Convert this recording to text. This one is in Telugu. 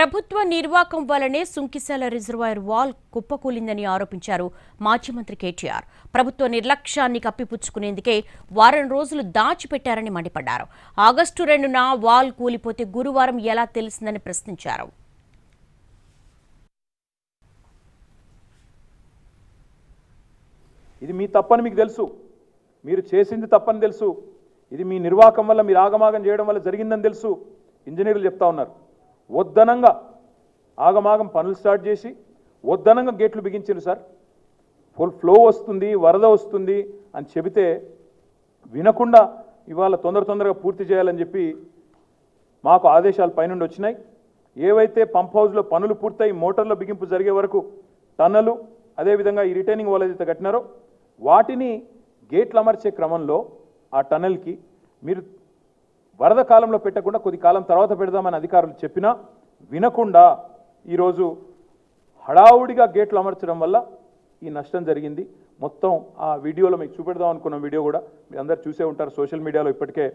ప్రభుత్వ నిర్వాకం వల్లనే సుంకిశాల రిజర్వాయర్ వాల్ కుప్పకూలిందని ఆరోపించారు మాజీ మంత్రి కేటీఆర్. ప్రభుత్వ నిర్లక్ష్యాన్ని కప్పిపుచ్చుకునేందుకే వారం రోజులు దాచిపెట్టారని మండిపడ్డారు. ఆగస్టు రెండున వాల్ కూలిపోతే గురువారం ఎలా తెలిసిందని ప్రశ్నించారు. ఇది మీ తప్పని మీకు తెలుసు. మీరు చేసింది తప్పని తెలుసు. ఇది మీ నిర్వాహకం వల్ల మీరు ఆగమాగం చేయడం వల్ల జరిగిందని తెలుసు. ఇంజనీర్లు చెప్తా ఉన్నారు. వద్దనంగా ఆగమాగం పనులు స్టార్ట్ చేసి వద్దనంగా గేట్లు బిగించారు సార్. ఫుల్ ఫ్లో వస్తుంది వరద వస్తుంది అని చెబితే వినకుండా ఇవాళ తొందర తొందరగా పూర్తి చేయాలని చెప్పి మాకు ఆదేశాలు పైనుండి వచ్చినాయి. ఏవైతే పంప్ హౌస్లో పనులు పూర్తయి మోటార్ల బిగింపు జరిగే వరకు టన్నలు అదేవిధంగా ఈ రిటైనింగ్ వాళ్ళు ఏదైతే కట్టినారో వాటిని గేట్లు అమర్చే క్రమంలో ఆ టన్నెల్కి మీరు వరద కాలంలో పెట్టకుండా కొద్ది కాలం తర్వాత పెడదామని అధికారులు చెప్పినా వినకుండా ఈరోజు హడావుడిగా గేట్లు అమర్చడం వల్ల ఈ నష్టం జరిగింది. మొత్తం ఆ వీడియోలో మీకు చూపెడదాం అనుకున్న వీడియో కూడా మీరు అందరు చూసే ఉంటారు. సోషల్ మీడియాలో ఇప్పటికే